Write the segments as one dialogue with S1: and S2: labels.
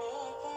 S1: ಮನೆಗೆ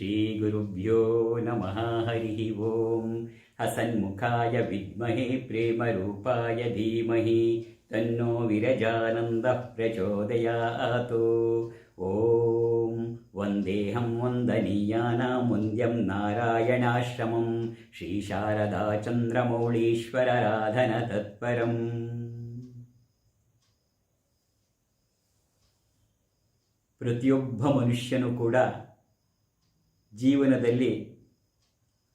S2: ಓಂ ಶ್ರೀ ಗುರುಭ್ಯೋ ನಮಃ ಹರಿ ಓಂ ಹಸನ್ಮುಖಾಯ ವಿದ್ಮಹೆ ಪ್ರೇಮರೂಪಾಯ ಧೀಮಹಿ ತನ್ನೋ ವಿರಜಾನಂದ ಪ್ರಚೋದಯಾತು ಓಂ ವಂದೇಹಂ ವಂದನೀಯಾನಾಂ ವಂದ್ಯಂ ನಾರಾಯಣಾಶ್ರಮಂ ಶ್ರೀ ಶಾರದಾ ಚಂದ್ರಮೌಳೀಶ್ವರರಾಧನ ತತ್ಪರಂ ಪ್ರತಿಯೊಬ್ಬ ಮನುಷ್ಯನು ಕೂಡ ಜೀವನದಲ್ಲಿ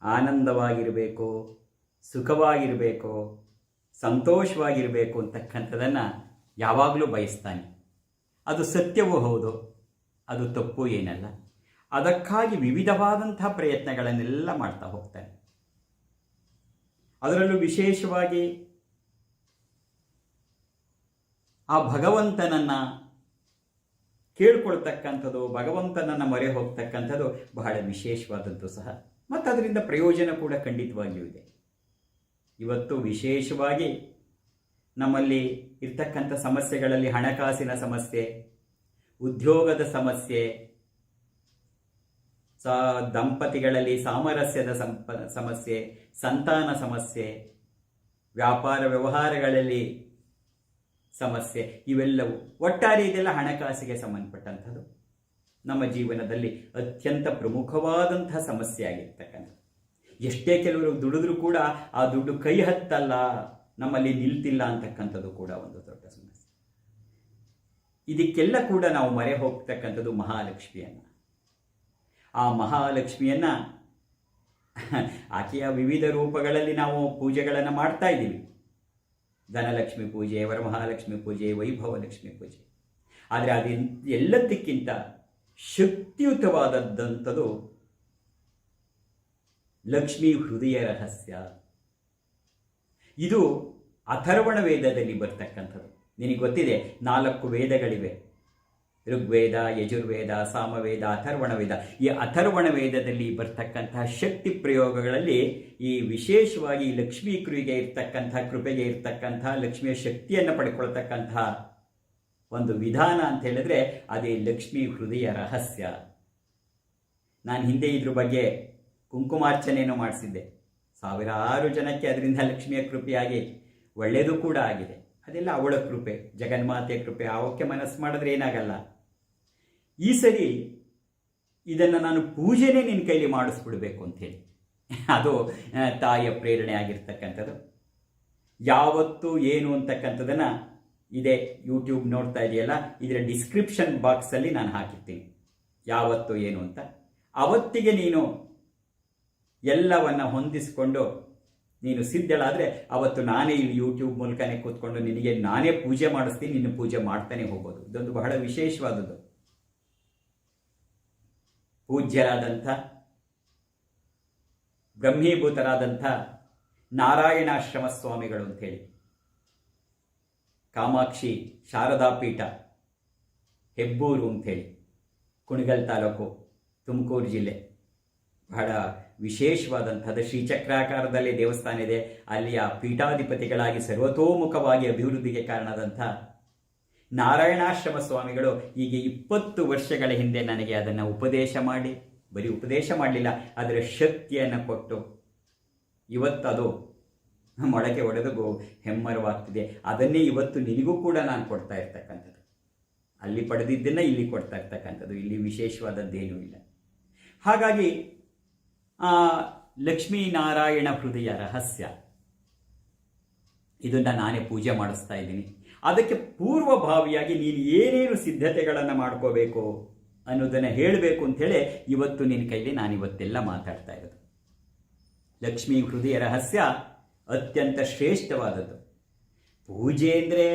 S2: ಆನಂದವಾಗಿರಬೇಕು, ಸುಖವಾಗಿರಬೇಕು, ಸಂತೋಷವಾಗಿರಬೇಕು ಅಂತಕ್ಕಂಥದ್ದನ್ನು ಯಾವಾಗಲೂ ಬಯಸ್ತಾನೆ. ಅದು ಸತ್ಯವೂ ಹೌದು, ಅದು ತಪ್ಪು ಏನಲ್ಲ. ಅದಕ್ಕಾಗಿ ವಿವಿಧವಾದಂತಹ ಪ್ರಯತ್ನಗಳನ್ನೆಲ್ಲ ಮಾಡ್ತಾ ಹೋಗ್ತಾನೆ. ಅದರಲ್ಲೂ ವಿಶೇಷವಾಗಿ ಆ ಭಗವಂತನನ್ನು ಕೇಳ್ಕೊಳ್ತಕ್ಕಂಥದ್ದು, ಭಗವಂತನನ್ನು ಮೊರೆ ಹೋಗ್ತಕ್ಕಂಥದ್ದು ಬಹಳ ವಿಶೇಷವಾದದ್ದು ಸಹ. ಮತ್ತು ಅದರಿಂದ ಪ್ರಯೋಜನ ಕೂಡ ಖಂಡಿತವಾಗಿಯೂ ಇದೆ. ಇವತ್ತು ವಿಶೇಷವಾಗಿ ನಮ್ಮಲ್ಲಿ ಇರ್ತಕ್ಕಂಥ ಸಮಸ್ಯೆಗಳಲ್ಲಿ ಹಣಕಾಸಿನ ಸಮಸ್ಯೆ, ಉದ್ಯೋಗದ ಸಮಸ್ಯೆ, ಸಾ, ದಂಪತಿಗಳಲ್ಲಿ ಸಾಮರಸ್ಯದ ಸಂಪ, ಸಮಸ್ಯೆ, ಸಂತಾನ ಸಮಸ್ಯೆ, ವ್ಯಾಪಾರ ವ್ಯವಹಾರಗಳಲ್ಲಿ ಸಮಸ್ಯೆ ಇವೆಲ್ಲವೂ ಒಟ್ಟಾರೆ ಇದೆಲ್ಲ ಹಣಕಾಸಿಗೆ ಸಂಬಂಧಪಟ್ಟಂಥದ್ದು. ನಮ್ಮ ಜೀವನದಲ್ಲಿ ಅತ್ಯಂತ ಪ್ರಮುಖವಾದಂತಹ ಸಮಸ್ಯೆ ಆಗಿರ್ತಕ್ಕಂಥ ಎಷ್ಟೇ ಕೆಲವರು ದುಡಿದ್ರೂ ಕೂಡ ಆ ದುಡ್ಡು ಕೈ ಹತ್ತಲ್ಲ, ನಮ್ಮಲ್ಲಿ ನಿಲ್ತಿಲ್ಲ ಅಂತಕ್ಕಂಥದ್ದು ಕೂಡ ಒಂದು ದೊಡ್ಡ ಸಮಸ್ಯೆ. ಇದಕ್ಕೆಲ್ಲ ಕೂಡ ನಾವು ಮರೆ ಹೋಗ್ತಕ್ಕಂಥದ್ದು ಮಹಾಲಕ್ಷ್ಮಿಯನ್ನ. ಆ ಮಹಾಲಕ್ಷ್ಮಿಯನ್ನ ಆಕೆಯ ವಿವಿಧ ರೂಪಗಳಲ್ಲಿ ನಾವು ಪೂಜೆಗಳನ್ನು ಮಾಡ್ತಾ ಇದ್ದೀವಿ. ಧನಲಕ್ಷ್ಮಿ ಪೂಜೆ, ವರಮಹಾಲಕ್ಷ್ಮಿ ಪೂಜೆ, ವೈಭವಲಕ್ಷ್ಮಿ ಪೂಜೆ. ಆದರೆ ಅದು ಎಲ್ಲದಕ್ಕಿಂತ ಶಕ್ತಿಯುತವಾದದ್ದಂಥದ್ದು ಲಕ್ಷ್ಮೀ ಹೃದಯ ರಹಸ್ಯ. ಇದು ಅಥರ್ವಣ ವೇದದಲ್ಲಿ ಬರ್ತಕ್ಕಂಥದ್ದು. ನಿನಗೆ ಗೊತ್ತಿದೆ, ನಾಲ್ಕು ವೇದಗಳಿವೆ. ಋಗ್ವೇದ, ಯಜುರ್ವೇದ, ಸಾಮವೇದ, ಅಥರ್ವಣವೇದ. ಈ ಅಥರ್ವಣ ವೇದದಲ್ಲಿ ಬರ್ತಕ್ಕಂತಹ ಶಕ್ತಿ ಪ್ರಯೋಗಗಳಲ್ಲಿ ಈ ವಿಶೇಷವಾಗಿ ಲಕ್ಷ್ಮೀ ಕೃವಿಗೆ ಇರ್ತಕ್ಕಂಥ ಕೃಪೆಗೆ ಇರ್ತಕ್ಕಂಥ ಲಕ್ಷ್ಮಿಯ ಶಕ್ತಿಯನ್ನು ಪಡ್ಕೊಳ್ತಕ್ಕಂತಹ ಒಂದು ವಿಧಾನ ಅಂತ ಹೇಳಿದ್ರೆ ಅದೇ ಲಕ್ಷ್ಮೀ ಹೃದಯ ರಹಸ್ಯ. ನಾನು ಹಿಂದೆ ಇದ್ರ ಬಗ್ಗೆ ಕುಂಕುಮಾರ್ಚನೆಯನ್ನು ಮಾಡಿಸಿದ್ದೆ. ಸಾವಿರಾರು ಜನಕ್ಕೆ ಅದರಿಂದ ಲಕ್ಷ್ಮಿಯ ಕೃಪೆಯಾಗಿ ಒಳ್ಳೆಯದು ಕೂಡ ಆಗಿದೆ. ಅದೆಲ್ಲ ಅವಳ ಕೃಪೆ, ಜಗನ್ಮಾತೆಯ ಕೃಪೆ. ಅವಕ್ಕೆ ಮನಸ್ಸು ಮಾಡಿದ್ರೆ ಏನಾಗಲ್ಲ. ಈ ಸರಿ ಇದನ್ನು ನಾನು ಪೂಜೆನೇ ನಿನ್ನ ಕೈಲಿ ಮಾಡಿಸ್ಬಿಡ್ಬೇಕು ಅಂಥೇಳಿ ಅದು ತಾಯಿಯ ಪ್ರೇರಣೆ ಆಗಿರ್ತಕ್ಕಂಥದ್ದು. ಯಾವತ್ತು ಏನು ಅಂತಕ್ಕಂಥದ್ದನ್ನು ಇದೇ ಯೂಟ್ಯೂಬ್ ನೋಡ್ತಾ ಇದೆಯಲ್ಲ, ಇದರ ಡಿಸ್ಕ್ರಿಪ್ಷನ್ ಬಾಕ್ಸಲ್ಲಿ ನಾನು ಹಾಕಿರ್ತೀನಿ. ಯಾವತ್ತು ಏನು ಅಂತ. ಅವತ್ತಿಗೆ ನೀನು ಎಲ್ಲವನ್ನು ಹೊಂದಿಸಿಕೊಂಡು ನೀನು ಸಿದ್ಧಳಾದರೆ ಅವತ್ತು ನಾನೇ ಇಲ್ಲಿ ಯೂಟ್ಯೂಬ್ ಮೂಲಕನೇ ಕೂತ್ಕೊಂಡು ನಿನಗೆ ನಾನೇ ಪೂಜೆ ಮಾಡಿಸ್ತೀನಿ, ನಿನ್ನ ಪೂಜೆ ಮಾಡ್ತಾನೆ ಹೋಗೋದು. ಇದೊಂದು ಬಹಳ ವಿಶೇಷವಾದದ್ದು. ಪೂಜ್ಯರಾದಂಥ, ಬ್ರಹ್ಮೀಭೂತರಾದಂಥ ನಾರಾಯಣಾಶ್ರಮ ಸ್ವಾಮಿಗಳು ಅಂಥೇಳಿ. ಕಾಮಾಕ್ಷಿ ಶಾರದಾ ಪೀಠ ಹೆಬ್ಬೂರು ಅಂಥೇಳಿ. ಕುಣಿಗಲ್ ತಾಲೂಕು, ತುಮಕೂರು ಜಿಲ್ಲೆ. ಬಹಳ ವಿಶೇಷವಾದಂಥದ್ದು ಶ್ರೀಚಕ್ರಾಕಾರದಲ್ಲಿ ದೇವಸ್ಥಾನ ಇದೆ. ಅಲ್ಲಿಯ ಪೀಠಾಧಿಪತಿಗಳಾಗಿ ಸರ್ವತೋಮುಖವಾಗಿ ಅಭಿವೃದ್ಧಿಗೆ ಕಾರಣದಂಥ ನಾರಾಯಣಾಶ್ರಮ ಸ್ವಾಮಿಗಳು ಈಗ ಇಪ್ಪತ್ತು ವರ್ಷಗಳ ಹಿಂದೆ ನನಗೆ ಅದನ್ನು ಉಪದೇಶ ಮಾಡಿ, ಬರೀ ಉಪದೇಶ ಮಾಡಲಿಲ್ಲ ಅದರ ಶಕ್ತಿಯನ್ನು ಕೊಟ್ಟು ಇವತ್ತದು ಮೊಳಕೆ ಒಡೆದು ಹೆಮ್ಮರವಾಗ್ತಿದೆ. ಅದನ್ನೇ ಇವತ್ತು ನಿನಗೂ ಕೂಡ ನಾನು ಕೊಡ್ತಾ ಇರ್ತಕ್ಕಂಥದ್ದು. ಅಲ್ಲಿ ಪಡೆದಿದ್ದನ್ನು ಇಲ್ಲಿ ಕೊಡ್ತಾ ಇರ್ತಕ್ಕಂಥದ್ದು. ಇಲ್ಲಿ ವಿಶೇಷವಾದದ್ದೇನೂ ಇಲ್ಲ. ಹಾಗಾಗಿ ಲಕ್ಷ್ಮೀನಾರಾಯಣ ಹೃದಯ ರಹಸ್ಯ. ಇದನ್ನು ನಾನೇ ಪೂಜೆ ಮಾಡಿಸ್ತಾ ಇದ್ದೀನಿ. ಅದಕ್ಕೆ ಪೂರ್ವಭಾವಿಯಾಗಿ ನೀನು ಏನೇನು ಸಿದ್ಧತೆಗಳನ್ನು ಮಾಡ್ಕೋಬೇಕು ಅನ್ನೋದನ್ನು ಹೇಳಬೇಕು ಅಂಥೇಳಿ ಇವತ್ತು ನಿನ್ನ ಕೈಲಿ ನಾನು ಇವತ್ತೆಲ್ಲ ಮಾತಾಡ್ತಾ ಇರೋದು. ಲಕ್ಷ್ಮೀ ಹೃದಯ ರಹಸ್ಯ ಅತ್ಯಂತ ಶ್ರೇಷ್ಠವಾದದ್ದು. ಪೂಜೆ ಅಂದರೆ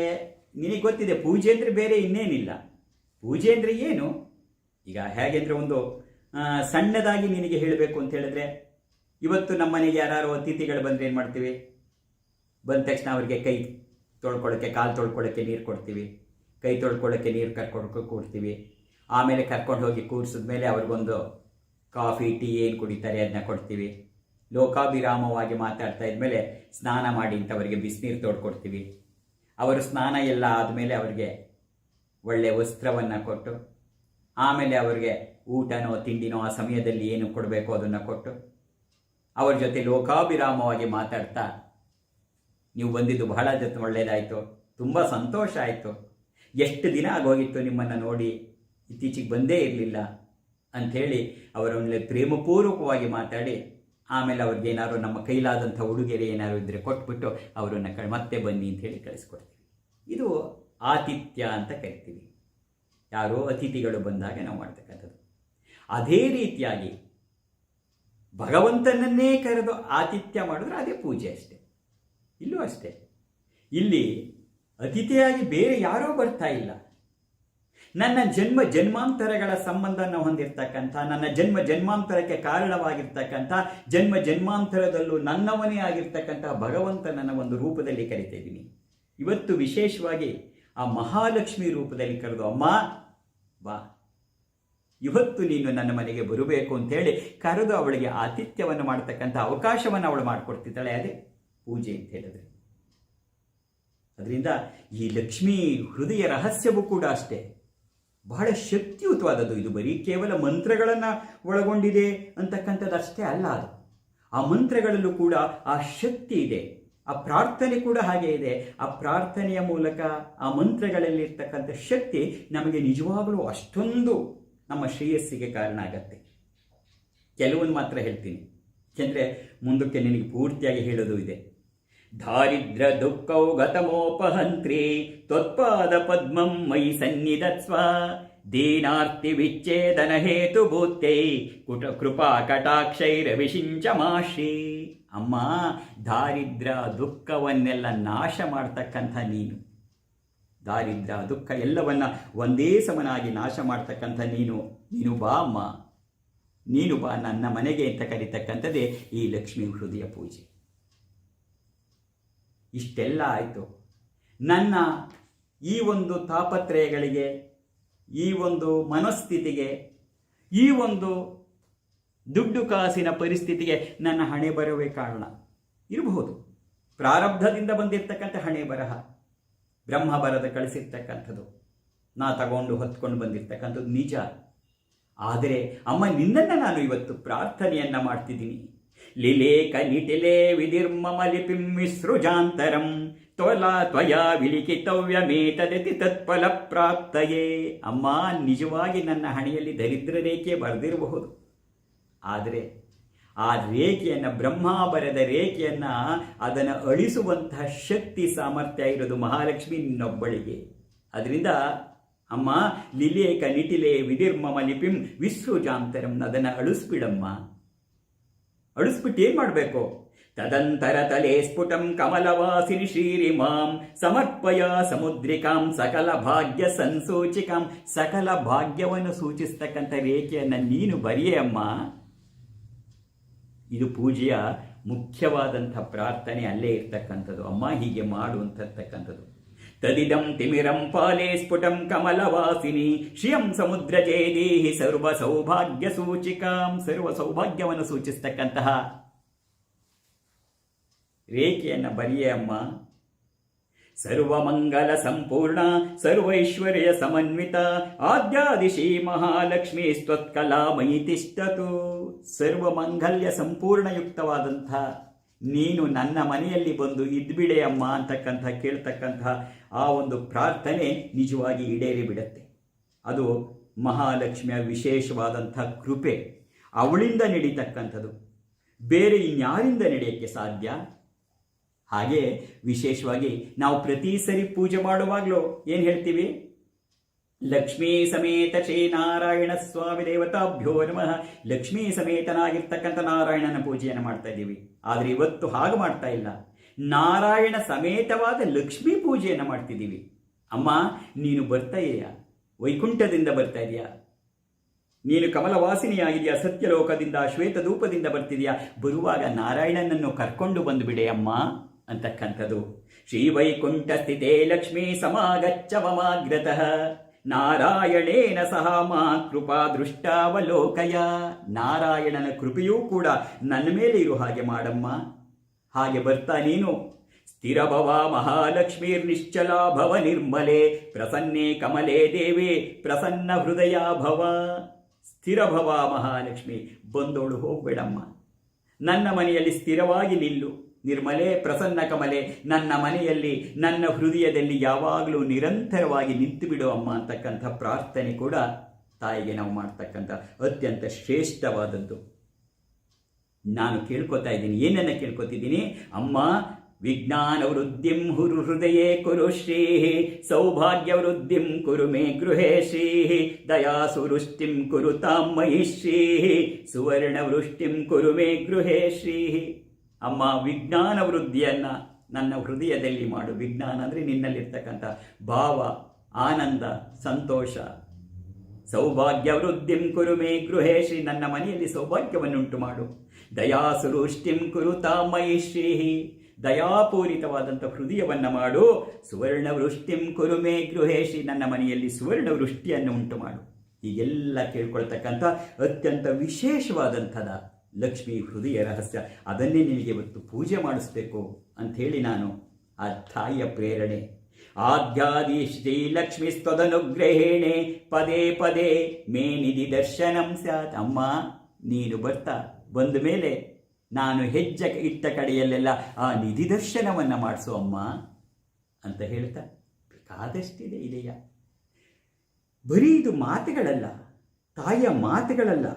S2: ನಿನಗೆ ಗೊತ್ತಿದೆ ಪೂಜೆ ಅಂದರೆ ಬೇರೆ ಇನ್ನೇನಿಲ್ಲ. ಪೂಜೆ ಅಂದರೆ ಏನು? ಈಗ ಹೇಗೆಂದರೆ ಒಂದು ಆ, ಸಣ್ಣದಾಗಿ ನಿನಗೆ ಹೇಳಬೇಕು ಅಂತ ಹೇಳಿದ್ರೆ ಇವತ್ತು ನಮ್ಮನೆಗೆ ಯಾರು ಅತಿಥಿಗಳು ಬಂದರೆ ಏನು ಮಾಡ್ತೀವಿ? ಬಂದ ತಕ್ಷಣ ಅವರಿಗೆ ಕೈ ತೊಳ್ಕೊಳ್ಳೋಕ್ಕೆ, ಕಾಲು ತೊಳ್ಕೊಳ್ಳೋಕ್ಕೆ ನೀರು ಕೊಡ್ತೀವಿ. ಕೈ ತೊಳ್ಕೊಳ್ಳೋಕ್ಕೆ ನೀರು ಕರ್ಕೊಂಡು ಕೂರ್ತೀವಿ. ಆಮೇಲೆ ಕರ್ಕೊಂಡು ಹೋಗಿ ಕೂರಿಸಿದ ಮೇಲೆ ಅವ್ರಿಗೊಂದು ಕಾಫಿ, ಟೀ ಏನು ಕುಡಿತಾರೆ ಅದನ್ನ ಕೊಡ್ತೀವಿ. ಲೋಕಾಭಿರಾಮವಾಗಿ ಮಾತಾಡ್ತಾ ಇದ್ಮೇಲೆ ಸ್ನಾನ ಮಾಡಿ ಅಂತ ಅವರಿಗೆ ಬಿಸಿನೀರು ತೋಡ್ಕೊಡ್ತೀವಿ ಅವರು ಸ್ನಾನ ಎಲ್ಲ ಆದಮೇಲೆ ಅವರಿಗೆ ಒಳ್ಳೆಯ ವಸ್ತ್ರವನ್ನು ಕೊಟ್ಟು, ಆಮೇಲೆ ಅವರಿಗೆ ಊಟನೋ, ತಿಂಡಿನೋ ಆ ಸಮಯದಲ್ಲಿ ಏನು ಕೊಡಬೇಕು ಅದನ್ನು ಕೊಟ್ಟು, ಅವ್ರ ಜೊತೆ ಲೋಕಾಭಿರಾಮವಾಗಿ ಮಾತಾಡ್ತಾ ನೀವು ಬಂದಿದ್ದು ಬಹಳ ಜೊತೆ ಒಳ್ಳೆಯದಾಯಿತು ತುಂಬ ಸಂತೋಷ ಆಯಿತು. ಎಷ್ಟು ದಿನ ಆಗೋಗಿತ್ತು ನಿಮ್ಮನ್ನು ನೋಡಿ? ಇತ್ತೀಚೆಗೆ ಬಂದೇ ಇರಲಿಲ್ಲ ಅಂಥೇಳಿ ಅವರೊಂದು ಪ್ರೇಮಪೂರ್ವಕವಾಗಿ ಮಾತಾಡಿ, ಆಮೇಲೆ ಅವ್ರಿಗೆ ಏನಾದರೂ ನಮ್ಮ ಕೈಲಾದಂಥ ಉಡುಗೆರೆ ಏನಾದ್ರು ಇದ್ದರೆ ಕೊಟ್ಬಿಟ್ಟು ಅವರನ್ನು ಕ, ಮತ್ತೆ ಬನ್ನಿ ಅಂತ ಹೇಳಿ ಕಳಿಸ್ಕೊಡ್ತೀವಿ. ಇದು ಆತಿಥ್ಯ ಅಂತ ಕರಿತೀವಿ. ಯಾರೋ ಅತಿಥಿಗಳು ಬಂದಾಗ ನಾವು ಮಾಡ್ತಕ್ಕಂಥದ್ದು. ಅದೇ ರೀತಿಯಾಗಿ ಭಗವಂತನನ್ನೇ ಕರೆದು ಆತಿಥ್ಯ ಮಾಡಿದ್ರೆ ಅದೇ ಪೂಜೆ ಅಷ್ಟೆ. ಇಲ್ಲೂ ಅಷ್ಟೇ. ಇಲ್ಲಿ ಅತಿಥಿಯಾಗಿ ಬೇರೆ ಯಾರೋ ಬರ್ತಾ ಇಲ್ಲ. ನನ್ನ ಜನ್ಮ ಜನ್ಮಾಂತರಗಳ ಸಂಬಂಧನ ಹೊಂದಿರ್ತಕ್ಕಂಥ, ನನ್ನ ಜನ್ಮ ಜನ್ಮಾಂತರಕ್ಕೆ ಕಾರಣವಾಗಿರ್ತಕ್ಕಂಥ, ಜನ್ಮ ಜನ್ಮಾಂತರದಲ್ಲೂ ನನ್ನವನೇ ಆಗಿರ್ತಕ್ಕಂಥ ಭಗವಂತನನ್ನ ಒಂದು ರೂಪದಲ್ಲಿ ಕರಿತಿದ್ದೀನಿ ಇವತ್ತು ವಿಶೇಷವಾಗಿ ಆ ಮಹಾಲಕ್ಷ್ಮಿ ರೂಪದಲ್ಲಿ ಕರೆದು, ಅಮ್ಮ, ಬಾ. ಇವತ್ತು ನೀನು ನನ್ನ ಮನೆಗೆ ಬರಬೇಕು ಅಂತೇಳಿ ಕರೆದು ಅವಳಿಗೆ ಆತಿಥ್ಯವನ್ನು ಮಾಡ್ತಕ್ಕಂಥ ಅವಕಾಶವನ್ನು ಅವಳು ಮಾಡಿಕೊಡ್ತಿದ್ದಾಳೆ. ಅದೇ ಪೂಜೆ ಅಂತ ಹೇಳಿದ್ರೆ. ಅದರಿಂದ ಈ ಲಕ್ಷ್ಮೀ ಹೃದಯ ರಹಸ್ಯವೂ ಕೂಡ ಅಷ್ಟೇ. ಬಹಳ ಶಕ್ತಿಯುತವಾದದ್ದು ಇದು. ಬರೀ ಕೇವಲ ಮಂತ್ರಗಳನ್ನು ಒಳಗೊಂಡಿದೆ ಅಂತಕ್ಕಂಥದ್ದು ಅಷ್ಟೇ ಅಲ್ಲ ಅದು. ಆ ಮಂತ್ರಗಳಲ್ಲೂ ಕೂಡ ಆ ಶಕ್ತಿ ಇದೆ. ಆ ಪ್ರಾರ್ಥನೆ ಕೂಡ ಹಾಗೆ ಇದೆ. ಆ ಪ್ರಾರ್ಥನೆಯ ಮೂಲಕ ಆ ಮಂತ್ರಗಳಲ್ಲಿರ್ತಕ್ಕಂಥ ಶಕ್ತಿ ನಮಗೆ ನಿಜವಾಗಲೂ ಅಷ್ಟೊಂದು ನಮ್ಮ ಶ್ರೇಯಸ್ಸಿಗೆ ಕಾರಣ ಆಗತ್ತೆ. ಕೆಲವೊಂದು ಮಾತ್ರ ಹೇಳ್ತೀನಿ. ಯಾಕೆಂದರೆ ಮುಂದಕ್ಕೆ ನಿನಗೆ ಪೂರ್ತಿಯಾಗಿ ಹೇಳೋದು ಇದೆ. ದಾರಿದ್ರ ದುಃಖೌ ಗತಮೋಪಹಂತ್ರಿ, ತ್ವತ್ಪಾದ ಪದ್ಮಂ ಮೈ ಸನ್ನಿಧತ್ಸ್ವ. ದೀನಾರ್ತಿ ವಿಚ್ಛೇದನ ಹೇತು ಭೂತೆ ಕುಟ ಕೃಪಾ ಕಟಾಕ್ಷೈರ ವಿಷಿಂಚಮಾಶ್ರೀ ಅಮ್ಮ ದಾರಿದ್ರ ದುಃಖವನ್ನೆಲ್ಲ ನಾಶ ಮಾಡ್ತಕ್ಕಂಥ ನೀನು. ದಾರಿದ್ರ ದುಃಖ ಎಲ್ಲವನ್ನ ಒಂದೇ ಸಮನಾಗಿ ನಾಶ ಮಾಡ್ತಕ್ಕಂಥ ನೀನು ನೀನು ಬಾ ಅಮ್ಮ. ನೀನು ಬಾ ನನ್ನ ಮನೆಗೆ ಅಂತ ಕರೀತಕ್ಕಂಥದ್ದೇ ಈ ಲಕ್ಷ್ಮೀ ಹೃದಯ ಪೂಜೆ. ಇಷ್ಟೆಲ್ಲ ಆಯಿತು. ನನ್ನ ಈ ಒಂದು ತಾಪತ್ರಯಗಳಿಗೆ, ಈ ಒಂದು ಮನಸ್ಥಿತಿಗೆ, ಈ ಒಂದು ದುಡ್ಡು ಕಾಸಿನ ಪರಿಸ್ಥಿತಿಗೆ ನನ್ನ ಹಣೆ ಬರವೇ ಕಾರಣ. ಇರಬಹುದು. ಪ್ರಾರಬ್ಧದಿಂದ ಬಂದಿರತಕ್ಕಂಥ ಹಣೆ ಬರಹ ಬ್ರಹ್ಮ ಬರದ ಕಳಿಸಿರ್ತಕ್ಕಂಥದ್ದು, ನಾ ತಗೊಂಡು ಹೊತ್ಕೊಂಡು ಬಂದಿರ್ತಕ್ಕಂಥದ್ದು ನಿಜ. ಆದರೆ ಅಮ್ಮ ನಿನ್ನನ್ನು ನಾನು ಇವತ್ತು ಪ್ರಾರ್ಥನೆಯನ್ನು ಮಾಡ್ತಿದ್ದೀನಿ. ಲಿಲೇಕ ನಿಟಿಲೇ ವಿಧಿರ್ಮಮ ಲಿಪಿಂ ವಿಸೃಜಾಂತರಂ ತ್ವಲ ತ್ವಯ ವಿಲಿಖಿತವ್ಯಮೇತದತಿ ತತ್ಫಲ ಪ್ರಾಪ್ತಯೇ. ಅಮ್ಮ, ನಿಜವಾಗಿ ನನ್ನ ಹಣೆಯಲ್ಲಿ ದರಿದ್ರ ರೇಖೆ ಬರೆದಿರಬಹುದು. ಆದರೆ ಆ ರೇಖೆಯನ್ನು ಬ್ರಹ್ಮ ಬರೆದ ರೇಖೆಯನ್ನು ಅದನ್ನು ಅಳಿಸುವಂತಹ ಶಕ್ತಿ ಸಾಮರ್ಥ್ಯ ಇರೋದು ಮಹಾಲಕ್ಷ್ಮಿ ನಿನ್ನೊಬ್ಬಳಿಗೆ. ಅದರಿಂದ ಅಮ್ಮ ಲಿಲೇಕ ನಿಟಿಲೆ ವಿಧಿರ್ಮಮ ಲಿಪಿಂ ವಿಸೃಜಾಂತರಂ. ಅದನ್ನು ಅಳಿಸ್ಬಿಡಮ್ಮ. ಅಳಿಸ್ಬಿಟ್ಟು ಏನ್ ಮಾಡಬೇಕು? ತದಂತರ ತಲೆ ಸ್ಫುಟಂ ಕಮಲವಾಸಿನಿ ಶ್ರೀರಿಮಾಂ, ಸಮರ್ಪಯ ಸಮುದ್ರಿಕಾಂ, ಸಕಲ ಭಾಗ್ಯ ಸಂಸೂಚಿಕಾಂ. ಸಕಲ ಭಾಗ್ಯವನ್ನು ಸೂಚಿಸ್ತಕ್ಕಂಥ ರೇಖೆಯನ್ನು ನೀನು ಬರೆಯೇ ಅಮ್ಮ. ಇದು ಪೂಜೆಯ ಮುಖ್ಯವಾದಂಥ ಪ್ರಾರ್ಥನೆ ಅಲ್ಲೇ ಇರ್ತಕ್ಕಂಥದ್ದು. ಅಮ್ಮ ಹೀಗೆ ಮಾಡು ತದಿದಂ ತಿಮಿರಂ ಪಾಲೆ ಸ್ಫುಟಂ ಕಮಲವಾಸಿನಿ ಶ್ರಿಯಂ ಸಮುದ್ರ ಜೇದೇಹಿ ಸರ್ವ ಸೌಭಾಗ್ಯ ಸೂಚಿಕಾಂ ಸರ್ವ ಸೌಭಾಗ್ಯವನ್ನು ಸೂಚಿಸ್ತಕ್ಕಂತಹ ರೇಖೆಯನ್ನು ಬರೆಯೇ ಅಮ್ಮ ಸರ್ವಮಂಗಲ ಸಂಪೂರ್ಣ ಸರ್ವೈಶ್ವರ್ಯ ಸಮನ್ವಿತ ಆದ್ಯಾದಿಶಿ ಮಹಾಲಕ್ಷ್ಮಿ ಸ್ವತ್ಕಲಾಮಯಿ ತಿಷ್ಟತು ಸರ್ವಮಂಗಲ್ಯ ಸಂಪೂರ್ಣಯುಕ್ತವಾದಂಥ ನೀನು ನನ್ನ ಮನೆಯಲ್ಲಿ ಬಂದು ಇದ್ಬಿಡೆ ಅಮ್ಮ ಅಂತಕ್ಕಂಥ ಕೇಳ್ತಕ್ಕಂಥ ಆ ಒಂದು ಪ್ರಾರ್ಥನೆ ನಿಜವಾಗಿ ಈಡೇರಿ ಬಿಡುತ್ತೆ ಅದು ಮಹಾಲಕ್ಷ್ಮಿಯ ವಿಶೇಷವಾದಂಥ ಕೃಪೆ. ಅವಳಿಂದ ನಡೀತಕ್ಕಂಥದ್ದು. ಬೇರೆ ಇನ್ಯಾರಿಂದ ನಡೆಯೋಕ್ಕೆ ಸಾಧ್ಯ? ಹಾಗೆ ವಿಶೇಷವಾಗಿ ನಾವು ಪ್ರತಿ ಸರಿ ಪೂಜೆ ಮಾಡುವಾಗಲೂ ಏನು ಹೇಳ್ತೀವಿ? ಲಕ್ಷ್ಮೀ ಸಮೇತ ಶ್ರೀ ನಾರಾಯಣ ಸ್ವಾಮಿ ದೇವತಾಭ್ಯೋ ನಮಃ. ಲಕ್ಷ್ಮೀ ಸಮೇತನಾಗಿರ್ತಕ್ಕಂಥ ನಾರಾಯಣನ ಪೂಜೆಯನ್ನು ಮಾಡ್ತಾ ಇದ್ದೀವಿ. ಆದರೆ ಇವತ್ತು ಹಾಗೆ ಮಾಡ್ತಾ ಇಲ್ಲ. ನಾರಾಯಣ ಸಮೇತವಾದ ಲಕ್ಷ್ಮೀ ಪೂಜೆಯನ್ನು ಮಾಡ್ತಿದ್ದೀವಿ. ಅಮ್ಮ, ನೀನು ಬರ್ತಾ ಇದೆಯಾ? ವೈಕುಂಠದಿಂದ ಬರ್ತಾ ಇದೆಯಾ? ನೀನು ಕಮಲವಾಸಿನಿಯಾಗಿದೆಯಾ? ಸತ್ಯಲೋಕದಿಂದ, ಶ್ವೇತಧೂಪದಿಂದ ಬರ್ತಿದೆಯಾ? ಬರುವಾಗ ನಾರಾಯಣನನ್ನು ಕರ್ಕೊಂಡು ಬಂದುಬಿಡೆ ಅಮ್ಮ ಅಂತಕ್ಕಂಥದ್ದು. ಶ್ರೀ ವೈಕುಂಠ ಸ್ಥಿತೇ ಲಕ್ಷ್ಮೀ ಸಮಾಗಚ್ಚ ಮಮಾಗ್ರತಃ ನಾರಾಯಣೇನ ಸಹ ಮಾ ಕೃಪಾ ದೃಷ್ಟಾವಲೋಕಯ. ನಾರಾಯಣನ ಕೃಪೆಯೂ ಕೂಡ ನನ್ನ ಮೇಲೆ ಇರು ಹಾಗೆ ಮಾಡಮ್ಮ. ಹಾಗೆ ಬರ್ತಾ ನೀನು. ಸ್ಥಿರಭವ ಮಹಾಲಕ್ಷ್ಮೀರ್ ನಿಶ್ಚಲ ಭವ ನಿರ್ಮಲೆ. ಪ್ರಸನ್ನೆ ಕಮಲೆ ದೇವಿ, ಪ್ರಸನ್ನ ಹೃದಯ ಭವ. ಸ್ಥಿರಭವ ಮಹಾಲಕ್ಷ್ಮಿ, ಬಂದೋಳು ಹೋಗ್ಬೇಡಮ್ಮ. ನನ್ನ ಮನೆಯಲ್ಲಿ ಸ್ಥಿರವಾಗಿ ನಿಲ್ಲು. ನಿರ್ಮಲೆ, ಪ್ರಸನ್ನ ಕಮಲೆ, ನನ್ನ ಮನೆಯಲ್ಲಿ, ನನ್ನ ಹೃದಯದಲ್ಲಿ ಯಾವಾಗಲೂ ನಿರಂತರವಾಗಿ ನಿಂತು ಬಿಡು ಅಮ್ಮ ಅಂತಕ್ಕಂಥ ಪ್ರಾರ್ಥನೆ ಕೂಡ ತಾಯಿಗೆ ನಾವು ಮಾಡ್ತಕ್ಕಂಥ ಅತ್ಯಂತ ಶ್ರೇಷ್ಠವಾದದ್ದು. ನಾನು ಕೇಳ್ಕೊತಾ ಇದ್ದೀನಿ. ಏನನ್ನ ಕೇಳ್ಕೊತಿದ್ದೀನಿ? ಅಮ್ಮ ವಿಜ್ಞಾನ ವೃದ್ಧಿಂ ಹುರು ಹೃದಯೇ ಕುರು ಶ್ರೀ ಸೌಭಾಗ್ಯ ವೃದ್ಧಿಂ ಕುರು ಮೇ ಗೃಹೇ ಶ್ರೀ ದಯಾ ಸುವೃಷ್ಟಿಂ ಕುರು ತಾಮಯಿ ಶ್ರೀ ಸುವರ್ಣ ವೃಷ್ಟಿಂ ಕುರು ಮೇ ಗೃಹೇ ಶ್ರೀ ಅಮ್ಮ, ವಿಜ್ಞಾನ ವೃದ್ಧಿಯನ್ನು ನನ್ನ ಹೃದಯದಲ್ಲಿ ಮಾಡು. ವಿಜ್ಞಾನ ಅಂದರೆ ನಿನ್ನಲ್ಲಿರ್ತಕ್ಕಂಥ ಭಾವ, ಆನಂದ, ಸಂತೋಷ. ಸೌಭಾಗ್ಯ ವೃದ್ಧಿಂ ಕುರು ಮೇ ಗೃಹೇ ಶ್ರೀ. ನನ್ನ ಮನೆಯಲ್ಲಿ ಸೌಭಾಗ್ಯವನ್ನುಂಟು ಮಾಡು. ದಯಾಸುರುಷ್ಟಿಂ ಕುರು ತಾಮಯಿ ಶ್ರೀ. ದಯಾಪೂರಿತವಾದಂಥ ಹೃದಯವನ್ನು ಮಾಡು. ಸುವರ್ಣ ವೃಷ್ಟಿಂ ಕುರು ಮೇ ಗೃಹೇ ಶ್ರೀ. ನನ್ನ ಮನೆಯಲ್ಲಿ ಸುವರ್ಣ ವೃಷ್ಟಿಯನ್ನು ಉಂಟು ಮಾಡು. ಹೀಗೆಲ್ಲ ಕೇಳ್ಕೊಳ್ತಕ್ಕಂಥ ಅತ್ಯಂತ ವಿಶೇಷವಾದಂಥದ ಲಕ್ಷ್ಮಿ ಹೃದಯ ರಹಸ್ಯ, ಅದನ್ನೇ ನಿನಗೆ ಇವತ್ತು ಪೂಜೆ ಮಾಡಿಸ್ಬೇಕು ಅಂಥೇಳಿ ನಾನು ಆ ತಾಯಿಯ ಪ್ರೇರಣೆ. ಆದ್ಯಾದಿ ಶ್ರೀ ಲಕ್ಷ್ಮಿ ಸ್ತದನುಗ್ರಹೇಣೆ, ಪದೇ ಪದೇ ಮೇ ನಿಧಿ ದರ್ಶನಂ ಸ್ಯಾತ್. ಅಮ್ಮ, ನೀನು ಬರ್ತಾ. ಬಂದ ಮೇಲೆ ನಾನು ಹೆಜ್ಜೆ ಇಟ್ಟ ಕಡೆಯಲ್ಲೆಲ್ಲ ಆ ನಿಧಿ ದರ್ಶನವನ್ನು ಮಾಡಿಸು ಅಮ್ಮ ಅಂತ ಹೇಳ್ತಾ, ಬೇಕಾದಷ್ಟಿದೆ ಇದೆಯಾ? ಬರೀ ಇದು ಮಾತುಗಳಲ್ಲ, ತಾಯಿಯ ಮಾತುಗಳಲ್ಲ